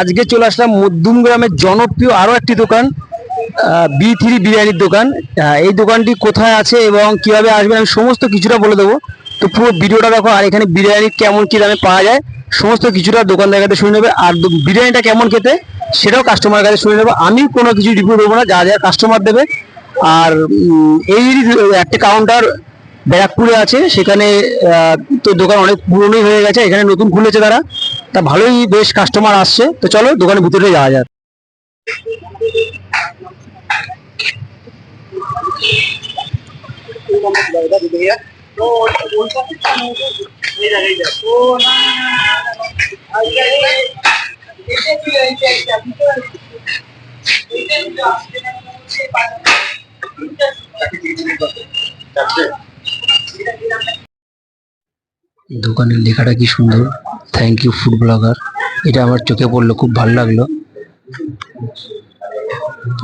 আজকে চলে আসলাম মধ্যম গ্রামের জনপ্রিয় আরও একটি দোকান বি থ্রি বিরিয়ানির দোকান। এই দোকানটি কোথায় আছে এবং কীভাবে আসবেন আমি সমস্ত কিছুটা বলে দেবো। তো পুরো ভিডিওটা দেখো, আর এখানে বিরিয়ানি কেমন কি দামে পাওয়া যায়, সমস্ত কিছুটা দোকানদার কাছে শুনে নেবে। আর বিরিয়ানিটা কেমন খেতে, সেটাও কাস্টমারের কাছে শুনে নেবে। আমি কোনো কিছু রিভিউ দেবো না, যা যা কাস্টমার দেবে। আর এই একটা কাউন্টার ব্যারাকপুরে আছে, সেখানে তো দোকান অনেক পুরনোই হয়ে গেছে, এখানে নতুন খুলেছে তারা। তা ভালোই বেশ কাস্টমার আসছে। তো চলো দোকানের ভিতরে যাওয়া যাক। দোকানের লেখাটা কি সুন্দর? থ্যাংক ইউ ফুড ব্লগার এটা আমার চোখে পড়ল, খুব ভালো লাগল।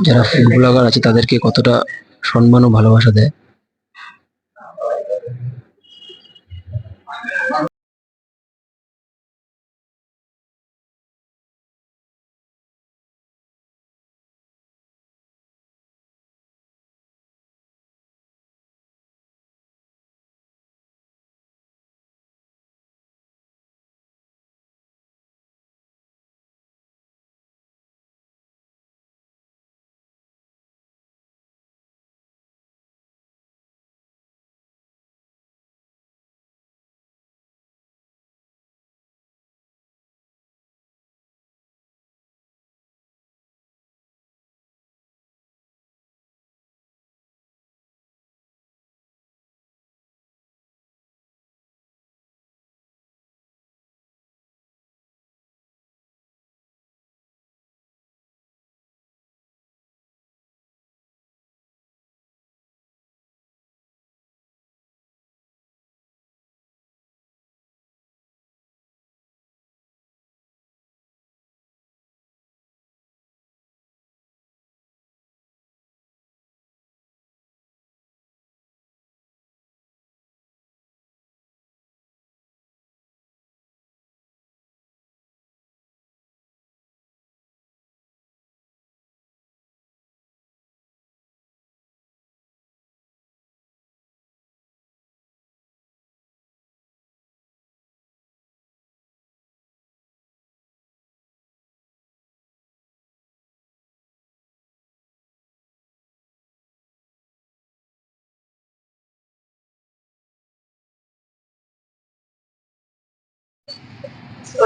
যারা ফুড ব্লগার আছে, তাদেরকে কতটা সম্মান ও ভালোবাসা দেয়।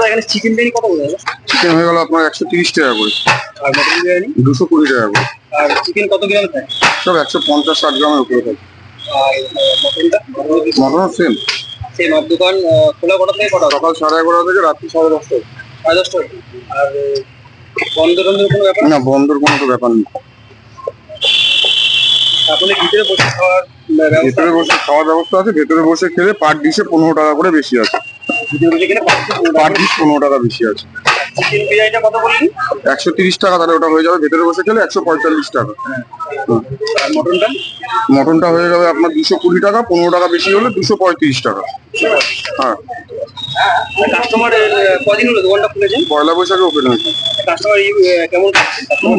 এখানে চিকেন বিরিয়ানি কত করে চিকেন হয়ে গেল আপনার একশো তিরিশ টাকা করে। আর মটন বিরিয়ানি? দুশো কুড়ি টাকা করে। আর চিকেন কত গ্রাম থাকে? সব একশো পঞ্চাশ ষাট গ্রামের উপরে থাকে। আর মটনটা? মটন সেম সেই মাপ দোকান খোলা কটা থেকে কটা? সকাল সাড়ে এগারোটা থেকে রাত্রি সাড়ে দশটা সাড়ে দশটা আর বন্ধ টন্ধের কোনো ব্যাপার? না বন্ধের কোনো তো ব্যাপার নেই। আপনাদের ভিতরে বসে খাওয়ার ভেতরে বসে খাওয়ার ব্যবস্থা আছে। ভেতরে বসে খেলে পার ডিশে পনেরো টাকা করে বেশি আছে। পনেরো টাকা বেশি আছে। চিকেন বিরিয়ানিটা কত বললেন? একশো তিরিশ টাকা তাহলে ওটা হয়ে যাবে। ভেতরে বসে খেলে একশো পঁয়তাল্লিশ টাকা। আর মটনটা? মটনটা হয়ে যাবে আপনার দুশো কুড়ি টাকা পনেরো টাকা বেশি হলে দুশো পঁয়ত্রিশ টাকা। হ্যাঁ। কাস্টমার কদিন হলো দোকানটা খুলেছেন পয়লা বৈশাখে ওপেন হয়েছে। কাস্টমার কেমন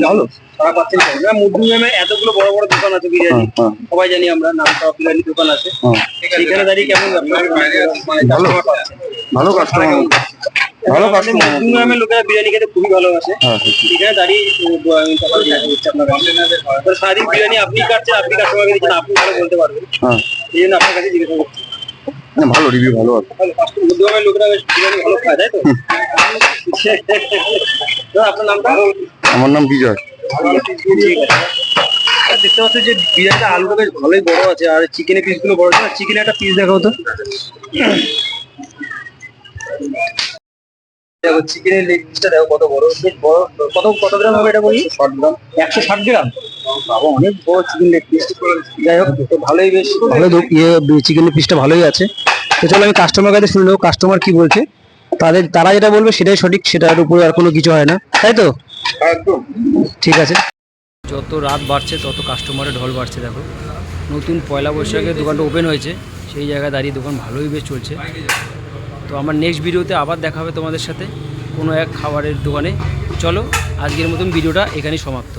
ভালো। সারা পাচ্ছেন না মুদ্রুমে এতগুলো বড় বড় দোকান আছে বিরিয়ানি। হ্যাঁ হ্যাঁ। সবাই জানি আমরা নাম সব বিরিয়ানি দোকান আছে। হ্যাঁ। সেখানে দাঁড়িয়ে কেমন মানে ভালো। ভালো কাস্টমার ভালো কাস্টমার মুদ্রুমে লোকেরা বিরিয়ানি খেতে খুবই ভালোবাসে। হ্যাঁ হ্যাঁ। এখানে দাঁড়িয়ে দেখা কাছে। সারাদিন বিরিয়ানি আপনি কাটছেন আপনি কাস্টমারকে দিচ্ছেন আপনি ভালো বলতে পারবেন। হ্যাঁ। এই জন্য আপনার কাছে জিজ্ঞাসা করছি। ভালো রিভিউ ভালো আছে। লোকেরা বেশ বিরিয়ানি ভালো খায় তাই তো? আপনার নামটা আমার নাম বিজয়। ঠিক আছে দেখতে পাচ্ছ যে বিরিয়ানিটা আলুটা বেশ ভালোই বড় আছে আর চিকেনের পিসগুলো বড় আছে। চিকেনের একটা পিস দেখাও তো। দেখো চিকেনের লেগ পিসটা দেখো কত বড়। বেশ বড় কত কত গ্রাম হবে এটা বলি? ষাট গ্রাম। একশো ষাট গ্রাম? বাবা অনেক বড় চিকেন লেগ পিস যাই হোক তো ভালোই বেশ। ভালো ইয়ে চিকেনের পিসটা ভালোই আছে। তো চলো আমি কাস্টমার কাছে শুনে নেব কাস্টমার কি বলছে। তাদের তারা যেটা বলবে সেটাই সঠিক সেটার উপরে আর কোনো কিছু হয় না। তাই তো? একদম। ঠিক আছে। যত রাত বাড়ছে তত কাস্টমারের ঢল বাড়ছে দেখো। নতুন পয়লা বৈশাখে দোকানটা ওপেন হয়েছে সেই জায়গায় দাঁড়িয়ে দোকান ভালোই বেশ চলছে। তো আমার নেক্সট ভিডিওতে আবার দেখা হবে তোমাদের সাথে কোনো এক খাবারের দোকানে। চলো, আজকের মতন ভিডিওটা এখানেই সমাপ্ত।